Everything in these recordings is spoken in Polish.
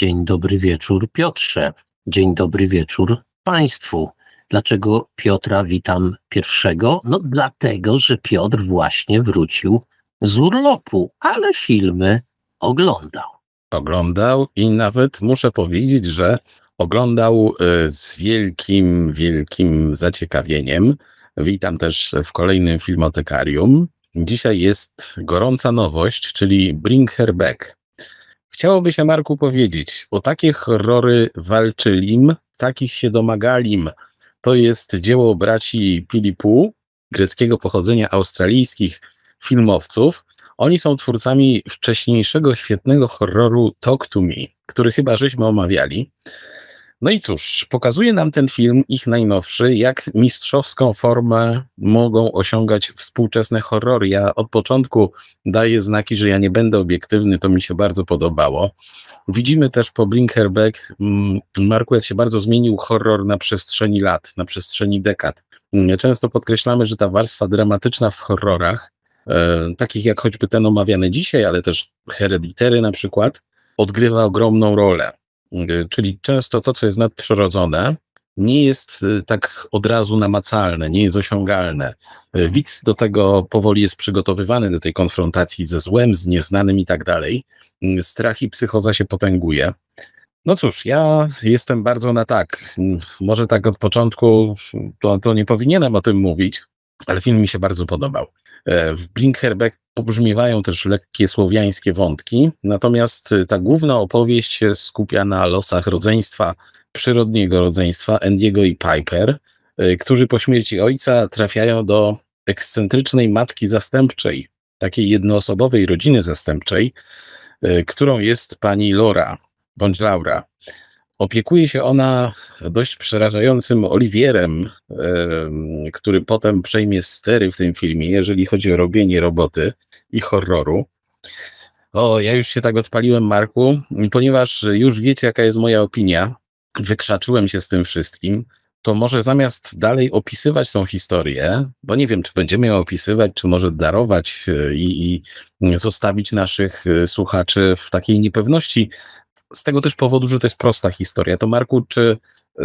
Dzień dobry wieczór, Piotrze. Dzień dobry wieczór Państwu. Dlaczego Piotra witam pierwszego? No, dlatego, że Piotr właśnie wrócił z urlopu, ale filmy oglądał. oglądał i nawet muszę powiedzieć, że oglądał y, z wielkim, wielkim zaciekawieniem. Witam też w kolejnym filmotekarium. Dzisiaj jest gorąca nowość, czyli Bring Her Back. Chciałoby się, Marku, powiedzieć, o takie horrory walczylim, takich się domagalim. To jest dzieło braci Pilipu, greckiego pochodzenia australijskich filmowców, oni są twórcami wcześniejszego świetnego horroru Talk to Me, który chyba żeśmy omawiali. No i cóż, pokazuje nam ten film, ich najnowszy, jak mistrzowską formę mogą osiągać współczesne horrory. Ja od początku daję znaki, że ja nie będę obiektywny, to mi się bardzo podobało. Widzimy też po Blink Herbeck, mm, Marku, jak się bardzo zmienił horror na przestrzeni lat, na przestrzeni dekad. Mm, Często podkreślamy, że ta warstwa dramatyczna w horrorach e, takich jak choćby ten omawiany dzisiaj, ale też Hereditary na przykład, odgrywa ogromną rolę. E, Czyli często to, co jest nadprzyrodzone, nie jest e, tak od razu namacalne, nie jest osiągalne. E, Widz do tego powoli jest przygotowywany, do tej konfrontacji ze złem, z nieznanym i tak dalej. Strach i psychoza się potęguje. No cóż, ja jestem bardzo na tak. Może tak od początku to, to nie powinienem o tym mówić, ale film mi się bardzo podobał. W Blinkherbeck pobrzmiewają też lekkie słowiańskie wątki, natomiast e, ta główna opowieść się skupia na losach rodzeństwa, przyrodniego rodzeństwa Andiego i Piper, e, którzy po śmierci ojca trafiają do ekscentrycznej matki zastępczej, takiej jednoosobowej rodziny zastępczej, e, którą jest pani Laura, bądź Laura. Opiekuje się ona dość przerażającym Oliwierem, em, który potem przejmie stery w tym filmie, jeżeli chodzi o robienie roboty i horroru. O, ja już się tak odpaliłem, Marku, ponieważ już wiecie, jaka jest moja opinia. Wykrzaczyłem się z tym wszystkim. To może zamiast dalej opisywać tą historię, bo nie wiem, czy będziemy ją opisywać, czy może darować e, i, i zostawić naszych e, słuchaczy w takiej niepewności, z tego też powodu, że to jest prosta historia. To Marku, czy, y,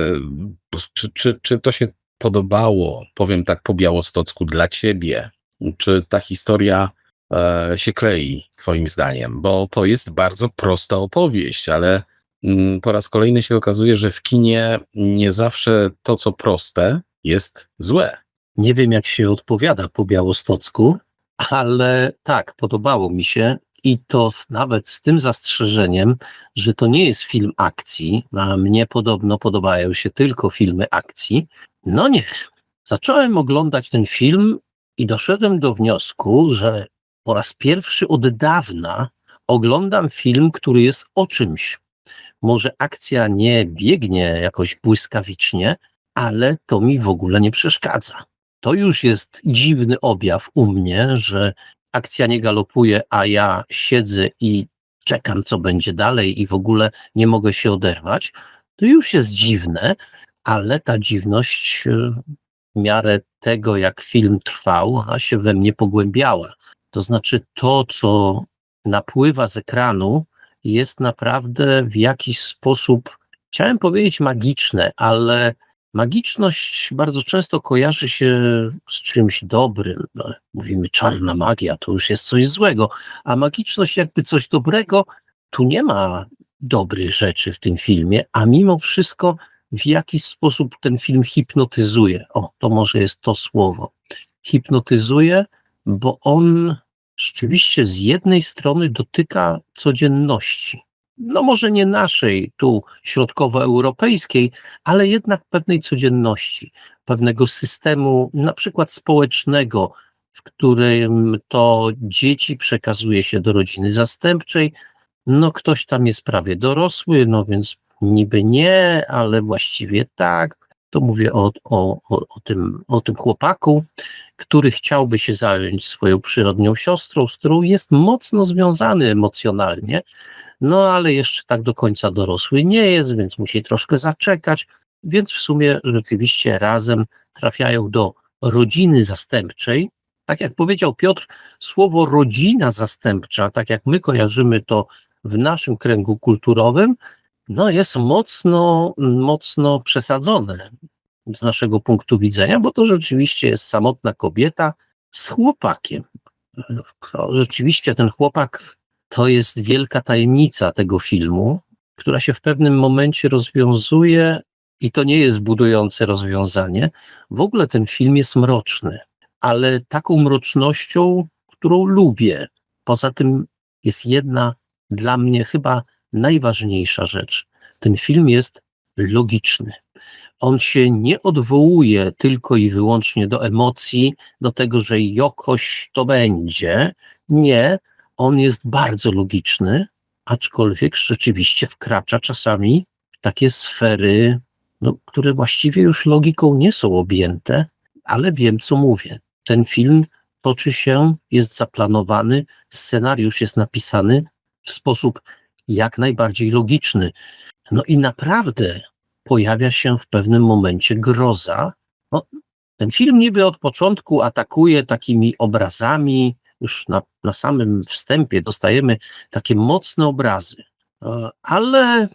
czy, czy, czy to się podobało, powiem tak po białostocku, dla ciebie? Czy ta historia e, się klei, twoim zdaniem? Bo to jest bardzo prosta opowieść, ale mm, po raz kolejny się okazuje, że w kinie nie zawsze to, co proste, jest złe. Nie wiem, jak się odpowiada po białostocku, ale tak, podobało mi się i to nawet z tym zastrzeżeniem, że to nie jest film akcji, a mnie podobno podobają się tylko filmy akcji. No nie. Zacząłem oglądać ten film i doszedłem do wniosku, że po raz pierwszy od dawna oglądam film, który jest o czymś. Może akcja nie biegnie jakoś błyskawicznie, ale to mi w ogóle nie przeszkadza. To już jest dziwny objaw u mnie, że akcja nie galopuje, a ja siedzę i czekam, co będzie dalej i w ogóle nie mogę się oderwać. To już jest dziwne, ale ta dziwność e, w miarę tego, jak film trwał, a się we mnie pogłębiała. To znaczy to, co napływa z ekranu, jest naprawdę w jakiś sposób, chciałem powiedzieć magiczne, ale magiczność bardzo często kojarzy się z czymś dobrym. No, mówimy czarna magia, to już jest coś złego, a magiczność jakby coś dobrego, tu nie ma dobrych rzeczy w tym filmie, a mimo wszystko w jakiś sposób ten film hipnotyzuje. O, to może jest to słowo. Hipnotyzuje, bo on rzeczywiście z jednej strony dotyka codzienności. No może nie naszej tu środkowoeuropejskiej, ale jednak pewnej codzienności, pewnego systemu na przykład społecznego, w którym to dzieci przekazuje się do rodziny zastępczej. No ktoś tam jest prawie dorosły, no więc niby nie, ale właściwie tak. To mówię o, o, o, tym, o tym chłopaku, który chciałby się zająć swoją przyrodnią siostrą, z którą jest mocno związany emocjonalnie, no ale jeszcze tak do końca dorosły nie jest, więc musi troszkę zaczekać, więc w sumie rzeczywiście razem trafiają do rodziny zastępczej. Tak jak powiedział Piotr, słowo rodzina zastępcza, tak jak my kojarzymy to w naszym kręgu kulturowym, no jest mocno, mocno przesadzone z naszego punktu widzenia, bo to rzeczywiście jest samotna kobieta z chłopakiem. Rzeczywiście ten chłopak to jest wielka tajemnica tego filmu, która się w pewnym momencie rozwiązuje i to nie jest budujące rozwiązanie. W ogóle ten film jest mroczny, ale taką mrocznością, którą lubię. Poza tym jest jedna dla mnie chyba najważniejsza rzecz. Ten film jest logiczny. On się nie odwołuje tylko i wyłącznie do emocji, do tego, że jakoś to będzie. Nie, on jest bardzo logiczny, aczkolwiek rzeczywiście wkracza czasami w takie sfery, no, które właściwie już logiką nie są objęte, ale wiem, co mówię. Ten film toczy się, jest zaplanowany, scenariusz jest napisany w sposób jak najbardziej logiczny. No i naprawdę pojawia się w pewnym momencie groza. No, ten film niby od początku atakuje takimi obrazami, już na, na samym wstępie dostajemy takie mocne obrazy, E, ale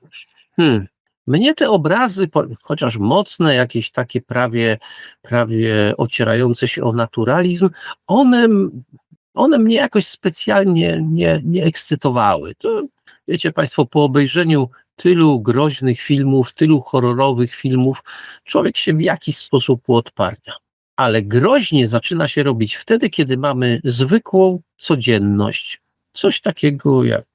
hmm, mnie te obrazy, chociaż mocne, jakieś takie prawie, prawie ocierające się o naturalizm, one, one mnie jakoś specjalnie nie, nie ekscytowały. To, wiecie Państwo, po obejrzeniu tylu groźnych filmów, tylu horrorowych filmów, człowiek się w jakiś sposób uodparnia. Ale groźnie zaczyna się robić wtedy, kiedy mamy zwykłą codzienność. Coś takiego jak,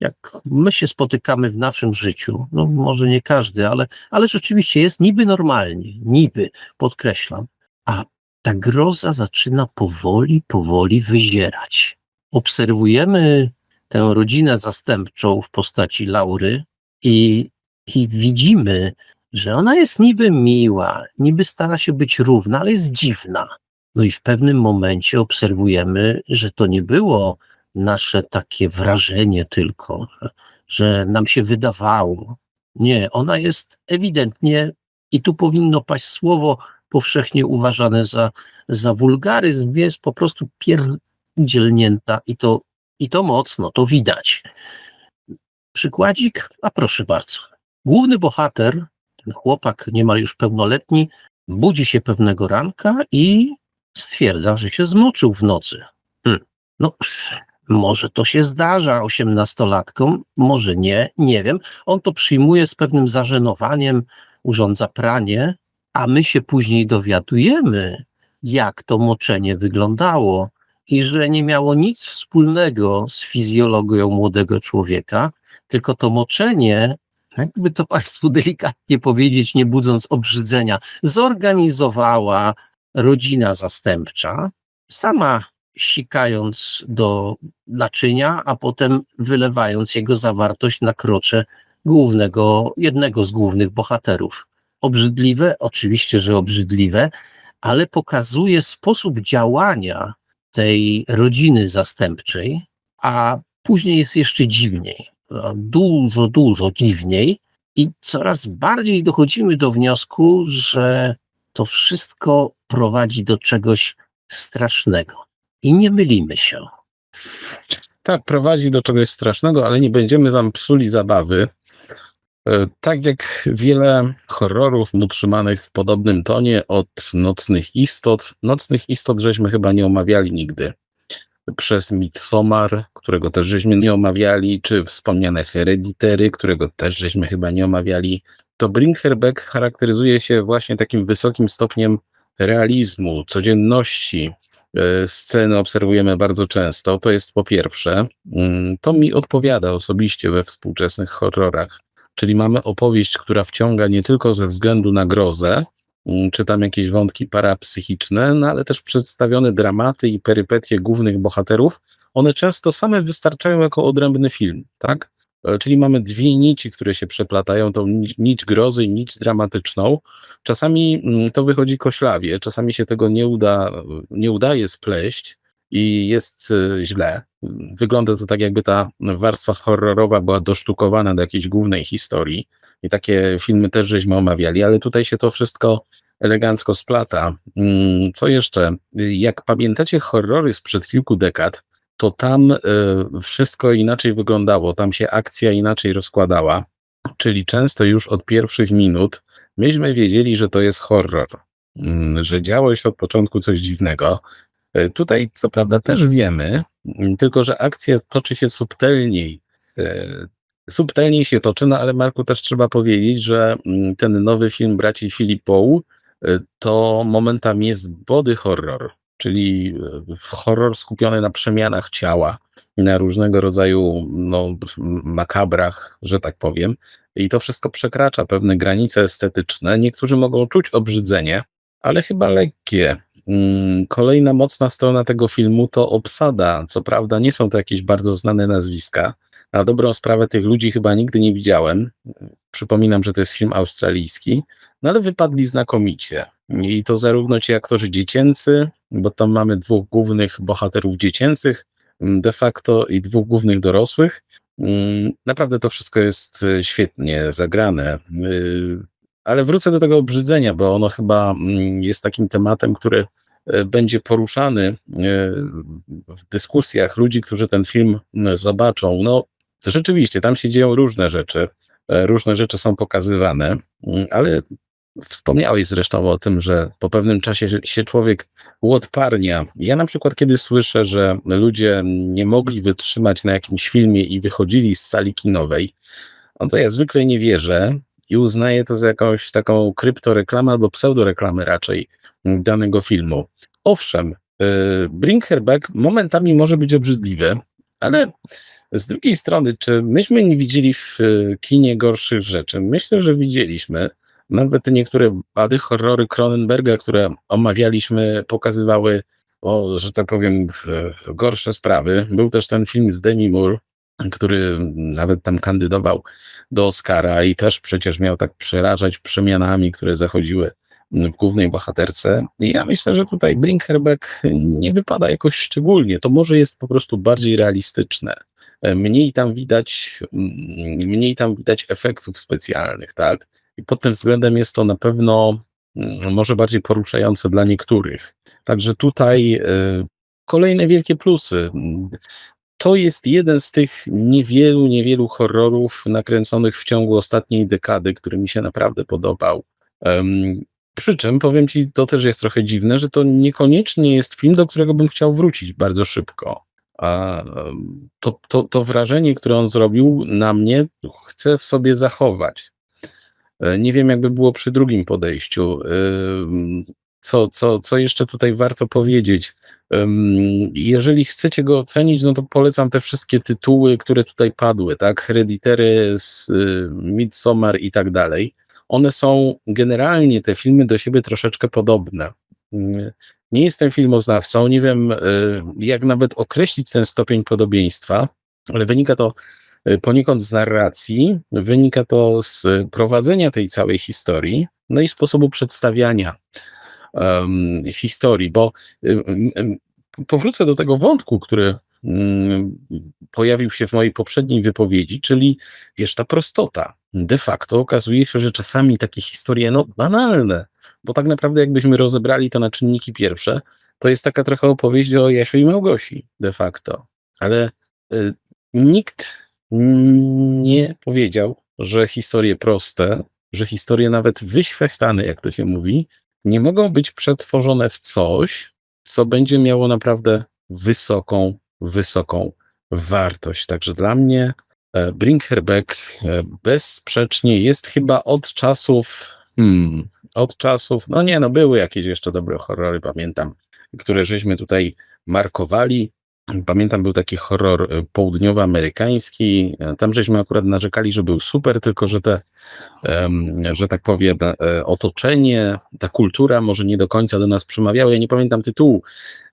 jak my się spotykamy w naszym życiu. No może nie każdy, ale, ale rzeczywiście jest niby normalnie, niby, podkreślam. A ta groza zaczyna powoli, powoli wyzierać. Obserwujemy tę rodzinę zastępczą w postaci Laury i, i widzimy, że ona jest niby miła, niby stara się być równa, ale jest dziwna. No i w pewnym momencie obserwujemy, że to nie było nasze takie wrażenie tylko, że nam się wydawało. Nie, ona jest ewidentnie, i tu powinno paść słowo powszechnie uważane za, za wulgaryzm, jest po prostu pierdzielnięta i to, i to mocno, to widać. Przykładzik, a proszę bardzo. Główny bohater, ten chłopak niemal już pełnoletni, budzi się pewnego ranka i stwierdza, że się zmoczył w nocy. Hmm. No, może to się zdarza osiemnastolatkom, może nie, nie wiem. On to przyjmuje z pewnym zażenowaniem, urządza pranie, a my się później dowiadujemy, jak to moczenie wyglądało i że nie miało nic wspólnego z fizjologią młodego człowieka, tylko to moczenie, jakby to Państwu delikatnie powiedzieć, nie budząc obrzydzenia, zorganizowała rodzina zastępcza, sama sikając do naczynia, a potem wylewając jego zawartość na krocze głównego, jednego z głównych bohaterów. Obrzydliwe, oczywiście, że obrzydliwe, ale pokazuje sposób działania tej rodziny zastępczej, a później jest jeszcze dziwniej, dużo, dużo dziwniej i coraz bardziej dochodzimy do wniosku, że to wszystko prowadzi do czegoś strasznego. I nie mylimy się. Tak, prowadzi do czegoś strasznego, ale nie będziemy wam psuli zabawy. E, Tak jak wiele horrorów utrzymanych w podobnym tonie od Nocnych Istot, Nocnych Istot żeśmy chyba nie omawiali nigdy. Przez Midsommar, którego też żeśmy nie omawiali, czy wspomniane Hereditary, którego też żeśmy chyba nie omawiali, to Bring Her Back charakteryzuje się właśnie takim wysokim stopniem realizmu, codzienności. E, Sceny obserwujemy bardzo często. To jest po pierwsze, mm, to mi odpowiada osobiście we współczesnych horrorach. Czyli mamy opowieść, która wciąga nie tylko ze względu na grozę, czy tam jakieś wątki parapsychiczne, no ale też przedstawione dramaty i perypetie głównych bohaterów. One często same wystarczają jako odrębny film, tak? E, Czyli mamy dwie nici, które się przeplatają, tą ni- nić grozy i nić dramatyczną. Czasami mm, to wychodzi koślawie, czasami się tego nie uda, nie udaje spleść i jest e, źle. Wygląda to tak, jakby ta warstwa horrorowa była dosztukowana do jakiejś głównej historii. I takie filmy też żeśmy omawiali, ale tutaj się to wszystko elegancko splata. Mm, Co jeszcze? Jak pamiętacie horrory sprzed kilku dekad, to tam e, wszystko inaczej wyglądało, tam się akcja inaczej rozkładała. czyli często już od pierwszych minut myśmy wiedzieli, że to jest horror, mm, że działo się od początku coś dziwnego. E, Tutaj, co prawda, też wiemy, tylko że akcja toczy się subtelniej. Subtelniej się toczy, no ale Marku też trzeba powiedzieć, że mm, ten nowy film braci Filipoł e, to momentami jest body horror, czyli e, horror skupiony na przemianach ciała, na różnego rodzaju no, makabrach, że tak powiem. I to wszystko przekracza pewne granice estetyczne. Niektórzy mogą czuć obrzydzenie, ale chyba lekkie. Mm, Kolejna mocna strona tego filmu to obsada. Co prawda, nie są to jakieś bardzo znane nazwiska. Na dobrą sprawę tych ludzi chyba nigdy nie widziałem. Przypominam, że to jest film australijski, no ale wypadli znakomicie. I to zarówno ci aktorzy dziecięcy, bo tam mamy dwóch głównych bohaterów dziecięcych, mm, de facto i dwóch głównych dorosłych. Mm, Naprawdę to wszystko jest e, świetnie zagrane. Y, Ale wrócę do tego obrzydzenia, bo ono chyba mm, jest takim tematem, który e, będzie poruszany w dyskusjach ludzi, którzy ten film zobaczą. No, to rzeczywiście, tam się dzieją różne rzeczy. e, Różne rzeczy są pokazywane, mm, ale wspomniałeś zresztą o tym, że po pewnym czasie się- człowiek uodparnia. Ja na przykład, kiedy słyszę, że ludzie nie mogli wytrzymać na jakimś filmie i wychodzili z sali kinowej, no to ja zwykle nie wierzę i uznaję to za jakąś taką kryptoreklamę albo pseudoreklamę raczej mm, danego filmu. Owszem, y, Bring Her Back momentami może być obrzydliwy, ale z drugiej strony, czy myśmy nie widzieli w y, kinie gorszych rzeczy? Myślę, że widzieliśmy. Nawet niektóre bady horrory Cronenberga, które omawialiśmy, pokazywały, o, że tak powiem, e, gorsze sprawy. Był też ten film z Demi Moore, który nawet tam kandydował do Oscara i też przecież miał tak przerażać przemianami, które zachodziły w głównej bohaterce. I ja myślę, że tutaj Back nie wypada jakoś szczególnie. To może jest po prostu bardziej realistyczne. Mniej tam widać, mm, mniej tam widać efektów specjalnych, tak? I pod tym względem jest to na pewno mm, może bardziej poruszające dla niektórych. Także tutaj e, kolejne wielkie plusy. To jest jeden z tych niewielu, niewielu horrorów nakręconych w ciągu ostatniej dekady, który mi się naprawdę podobał. Przy czym powiem ci, to też jest trochę dziwne, że to niekoniecznie jest film, do którego bym chciał wrócić bardzo szybko. To, to, to wrażenie, które on zrobił na mnie, chcę w sobie zachować. E, Nie wiem, jakby było przy drugim podejściu. Ym, Co, co, co jeszcze tutaj warto powiedzieć? Jeżeli chcecie go ocenić, no to polecam te wszystkie tytuły, które tutaj padły, tak? Hereditary, y, Midsommar i tak dalej. One są generalnie te filmy do siebie troszeczkę podobne. Nie jestem filmoznawcą, nie wiem, y, jak nawet określić ten stopień podobieństwa, ale wynika to y, poniekąd z narracji, wynika to z prowadzenia tej całej historii, no i sposobu przedstawiania em, historii, bo y, powrócę do tego wątku, który pojawił się w mojej poprzedniej wypowiedzi, czyli wiesz, ta prostota. De facto okazuje się, że czasami takie historie, no banalne, bo tak naprawdę jakbyśmy rozebrali to na czynniki pierwsze, to jest taka trochę opowieść o Jasiu i Małgosi de facto. Ale y, nikt nie powiedział, że historie proste, że historie nawet wyświechtane, jak to się mówi, nie mogą być przetworzone w coś, co będzie miało naprawdę wysoką, wysoką wartość. Także dla mnie e, Back e, bezsprzecznie jest chyba od czasów, hmm, od czasów, no nie, no były jakieś jeszcze dobre horrory, pamiętam, które żeśmy tutaj markowali. Pamiętam, był taki horror e, południowoamerykański. e, Tam żeśmy akurat narzekali, że był super, tylko że te, że tak powiem, e, otoczenie, ta kultura może nie do końca do nas przemawiały. Ja nie pamiętam tytułu.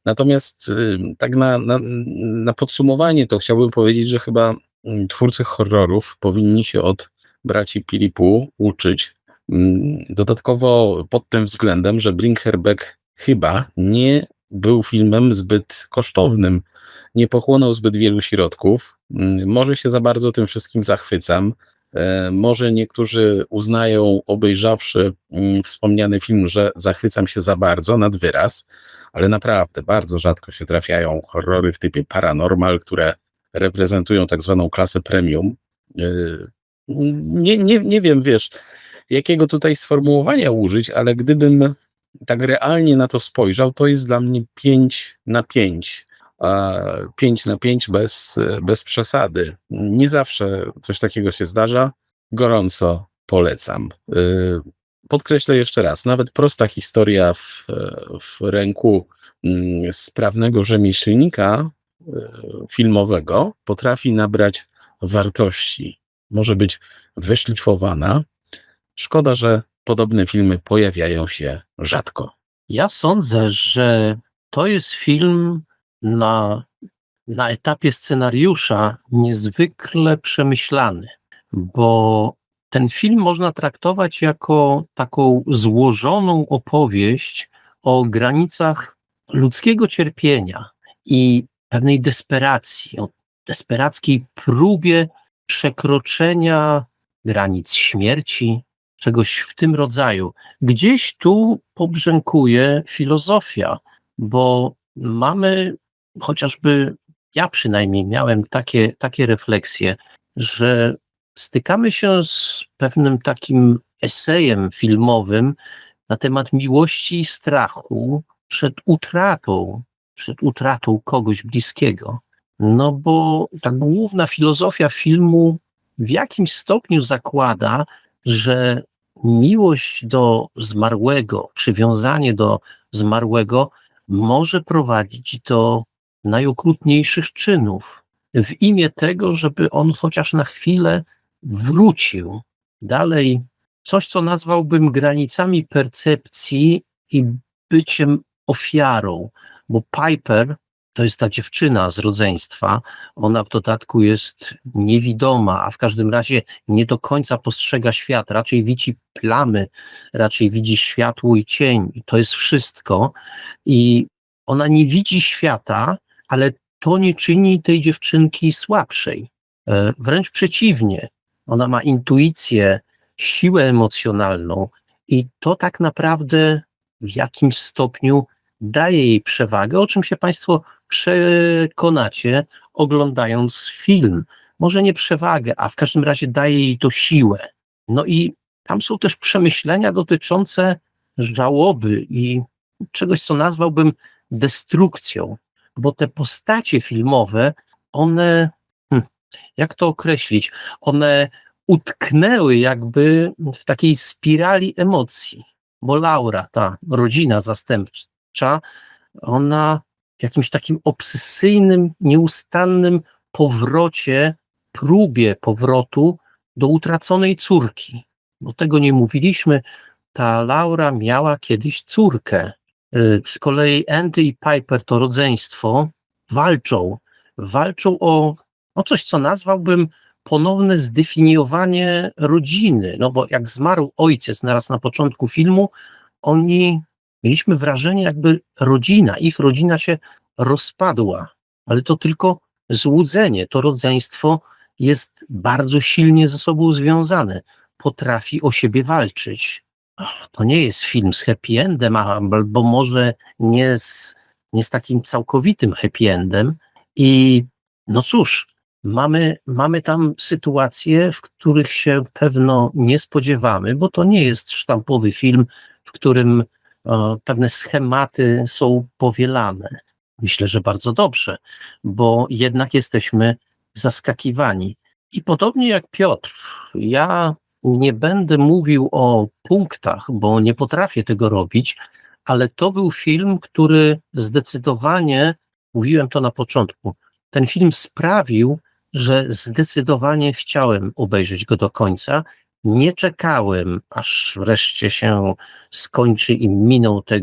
Natomiast y, tak na, na, na podsumowanie to chciałbym powiedzieć, że chyba mm, twórcy horrorów powinni się od braci Pilipu uczyć. Mm, Dodatkowo pod tym względem, że Bring chyba nie był filmem zbyt kosztownym, nie pochłonął zbyt wielu środków. Mm, Może się za bardzo tym wszystkim zachwycam. E, Może niektórzy uznają, obejrzawszy mm, wspomniany film, że zachwycam się za bardzo, nad wyraz, ale naprawdę bardzo rzadko się trafiają horrory w typie paranormal, które reprezentują tak zwaną klasę premium. E, nie, nie, nie wiem, wiesz, jakiego tutaj sformułowania użyć, ale gdybym tak realnie na to spojrzał, to jest dla mnie 5 na 5. 5 na 5 bez, bez przesady. Nie zawsze coś takiego się zdarza. Gorąco polecam. Y, Podkreślę jeszcze raz, nawet prosta historia w, w ręku mm, sprawnego rzemieślnika y, filmowego potrafi nabrać wartości. Może być wyszlifowana. Szkoda, że podobne filmy pojawiają się rzadko. Ja sądzę, że to jest film na, na etapie scenariusza niezwykle przemyślany, bo ten film można traktować jako taką złożoną opowieść o granicach ludzkiego cierpienia i pewnej desperacji, o desperackiej próbie przekroczenia granic śmierci, czegoś w tym rodzaju. Gdzieś tu pobrzękuje filozofia, bo mamy chociażby, ja przynajmniej miałem takie, takie refleksje, że stykamy się z pewnym takim esejem filmowym na temat miłości i strachu przed utratą, przed utratą kogoś bliskiego. No bo ta główna filozofia filmu w jakimś stopniu zakłada, że miłość do zmarłego, przywiązanie do zmarłego może prowadzić do najokrutniejszych czynów w imię tego, żeby on chociaż na chwilę wrócił. Dalej, coś, co nazwałbym granicami percepcji i byciem ofiarą, bo Piper to jest ta dziewczyna z rodzeństwa. Ona w dodatku jest niewidoma, a w każdym razie nie do końca postrzega świat. Raczej widzi plamy, raczej widzi światło i cień. To jest wszystko. I ona nie widzi świata, ale to nie czyni tej dziewczynki słabszej. E, Wręcz przeciwnie, ona ma intuicję, siłę emocjonalną i to tak naprawdę w jakimś stopniu daje jej przewagę, o czym się Państwo przekonacie, oglądając film. Może nie przewagę, a w każdym razie daje jej to siłę. No i tam są też przemyślenia dotyczące żałoby i czegoś, co nazwałbym destrukcją, bo te postacie filmowe, one, hm, jak to określić, one utknęły jakby w takiej spirali emocji, bo Laura, ta rodzina zastępcza, ona w jakimś takim obsesyjnym, nieustannym powrocie, próbie powrotu do utraconej córki. Bo tego nie mówiliśmy. Ta Laura miała kiedyś córkę. Y, Z kolei Andy i Piper to rodzeństwo walczą. Walczą o, o coś, co nazwałbym ponowne zdefiniowanie rodziny. No bo jak zmarł ojciec naraz na początku filmu, oni mieliśmy wrażenie, jakby rodzina, ich rodzina się rozpadła, ale to tylko złudzenie. To rodzeństwo jest bardzo silnie ze sobą związane, potrafi o siebie walczyć. To nie jest film z happy endem, albo może nie z, nie z takim całkowitym happy endem. I no cóż, mamy, mamy tam sytuacje, w których się pewno nie spodziewamy, bo to nie jest sztampowy film, w którym e, pewne schematy są powielane. Myślę, że bardzo dobrze, bo jednak jesteśmy zaskakiwani. I podobnie jak Piotr, ja nie będę mówił o punktach, bo nie potrafię tego robić, ale to był film, który zdecydowanie, mówiłem to na początku, ten film sprawił, że zdecydowanie chciałem obejrzeć go do końca. Nie czekałem, aż wreszcie się skończy i miną te,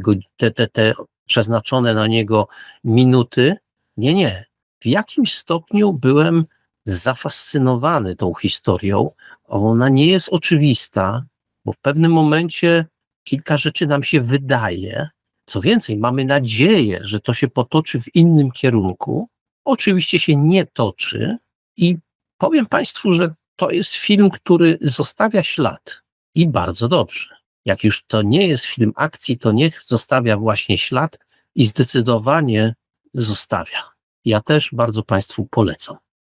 te, te przeznaczone na niego minuty. Nie, nie. W jakimś stopniu byłem zafascynowany tą historią. Ona nie jest oczywista, bo w pewnym momencie kilka rzeczy nam się wydaje. Co więcej, mamy nadzieję, że to się potoczy w innym kierunku. Oczywiście się nie toczy i powiem Państwu, że to jest film, który zostawia ślad i bardzo dobrze. Jak już to nie jest film akcji, to niech zostawia właśnie ślad i zdecydowanie zostawia. Ja też bardzo Państwu polecam.